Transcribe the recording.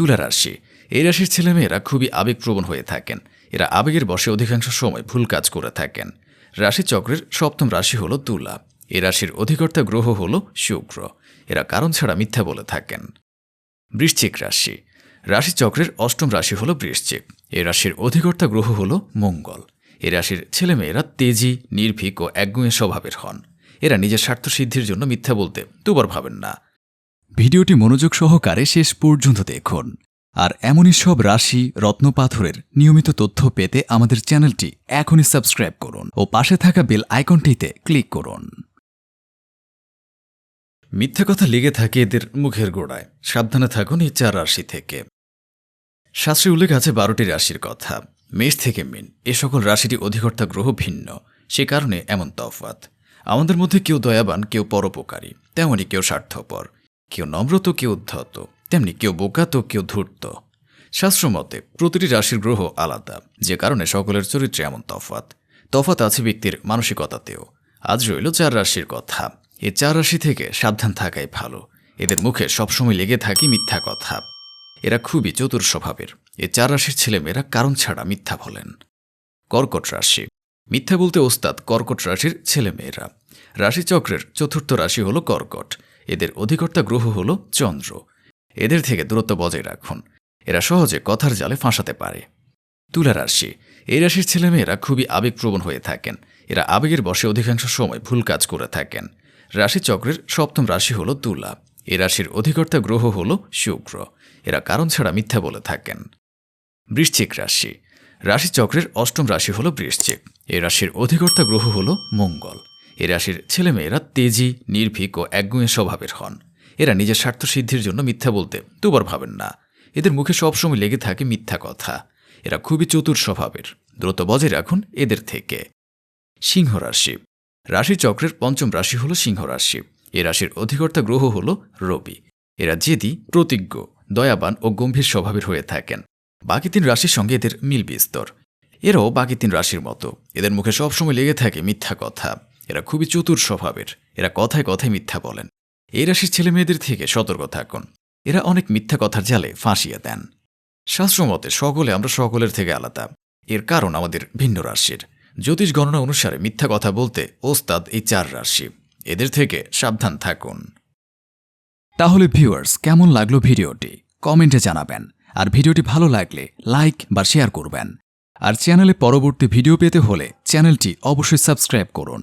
তুলা রাশি এই রাশির ছেলেমেয়েরা খুবই আবেগপ্রবণ হয়ে থাকেন। এরা আবেগের বসে অধিকাংশ সময় ভুল কাজ করে থাকেন। রাশিচক্রের সপ্তম রাশি হল তুলা। এ রাশির অধিকর্তা গ্রহ হল শুক্র। এরা কারণ ছাড়া মিথ্যা বলে থাকেন। বৃশ্চিক রাশি। রাশিচক্রের অষ্টম রাশি হল বৃশ্চিক। এ রাশির অধিকর্তা গ্রহ হল মঙ্গল। এ রাশির ছেলেমেয়েরা তেজি, নির্ভীক ও একগুঁয়ে স্বভাবের হন। এরা নিজের স্বার্থ সিদ্ধির জন্য মিথ্যা বলতে দুবার ভাবেন না। ভিডিওটি মনোযোগ সহকারে শেষ পর্যন্ত দেখুন। আর এমনই সব রাশি রত্নপাথরের নিয়মিত তথ্য পেতে আমাদের চ্যানেলটি এখনই সাবস্ক্রাইব করুন ও পাশে থাকা বেল আইকনটিতে ক্লিক করুন। মিথ্যে কথা লেগে থাকে এদের মুখের গোড়ায়। সাবধানে থাকুন এই চার রাশি থেকে। শাস্ত্রে উল্লেখ আছে বারোটি রাশির কথা। মেষ থেকে মিন। এ সকল রাশিটি অধিকর্তা গ্রহ ভিন্ন। সে কারণে এমন তফাত আমাদের মধ্যে কেউ দয়াবান, কেউ পরোপকারী। তেমনই কেউ স্বার্থপর। কেউ নম্র তো কেউ উদ্ধত, তেমনি কেউ বোকা তো কেউ ধূর্ত। শাস্ত্রমতে প্রতিটি রাশির গ্রহ আলাদা, যে কারণে সকলের চরিত্রে এমন তফাত তফাত আছে ব্যক্তির মানসিকতাতেও। আজ রইল চার রাশির কথা। এ চার রাশি থেকে সাবধান থাকাই ভালো। এদের মুখে সবসময় লেগে থাকে মিথ্যা কথা। এরা খুবই চতুর স্বভাবের। এ চার রাশির ছেলেমেয়েরা কারণ ছাড়া মিথ্যা বলেন। কর্কট রাশি। মিথ্যা বলতে ওস্তাদ কর্কট রাশির ছেলেমেয়েরা। রাশিচক্রের চতুর্থ রাশি হল কর্কট। এদের অধিকর্তা গ্রহ হল চন্দ্র। এদের থেকে দূরত্ব বজায় রাখুন। এরা সহজে কথার জালে ফাঁসাতে পারে। তুলা রাশি এই রাশির ছেলেমেয়েরা খুবই আবেগপ্রবণ হয়ে থাকেন। এরা আবেগের বসে অধিকাংশ সময় ভুল কাজ করে থাকেন। রাশিচক্রের সপ্তম রাশি হল তুলা। এ রাশির অধিকর্তা গ্রহ হল শুক্র। এরা কারণ ছাড়া মিথ্যা বলে থাকেন। বৃশ্চিক রাশি, রাশিচক্রের অষ্টম রাশি হল বৃশ্চিক। এ রাশির অধিকর্তা গ্রহ হল মঙ্গল। এ রাশির ছেলেমেয়েরা তেজি, নির্ভীক ও একগুঁয়ে স্বভাবের হন। এরা নিজের স্বার্থ সিদ্ধির জন্য মিথ্যা বলতে দুবার ভাবেন না। এদের মুখে সবসময় লেগে থাকে মিথ্যা কথা। এরা খুবই চতুর স্বভাবের। দ্রুত বজায় রাখুন এদের থেকে। সিংহ রাশি। রাশিচক্রের পঞ্চম রাশি হল সিংহ রাশি। এ রাশির অধিকর্তা গ্রহ হল রবি। এরা জেদি, প্রতিজ্ঞ, দয়াবান ও গম্ভীর স্বভাবের হয়ে থাকেন। বাকি তিন রাশির সঙ্গে এদের মিল বিস্তর এরাও বাকি তিন রাশির মতো। এদের মুখে সবসময় লেগে থাকে মিথ্যা কথা। এরা খুবই চতুর স্বভাবের। এরা কথায় কথায় মিথ্যা বলেন। এই রাশির ছেলে মেয়েদের থেকে সতর্ক থাকুন। এরা অনেক মিথ্যা কথার জালে ফাঁসিয়ে দেন। শাস্ত্রমতে সকলে আমরা সকলের থেকে আলাদা। এর কারণ আমাদের ভিন্ন রাশির। জ্যোতিষ গণনা অনুসারে মিথ্যা কথা বলতে ওস্তাদ এই চার রাশি। এদের থেকে সাবধান থাকুন। তাহলে ভিউয়ার্স, কেমন লাগল ভিডিওটি? কমেন্টে জানাবেন। আর ভিডিওটি ভালো লাগলে লাইক বা শেয়ার করবেন। আর চ্যানেলে পরবর্তী ভিডিও পেতে হলে চ্যানেলটি অবশ্যই সাবস্ক্রাইব করুন।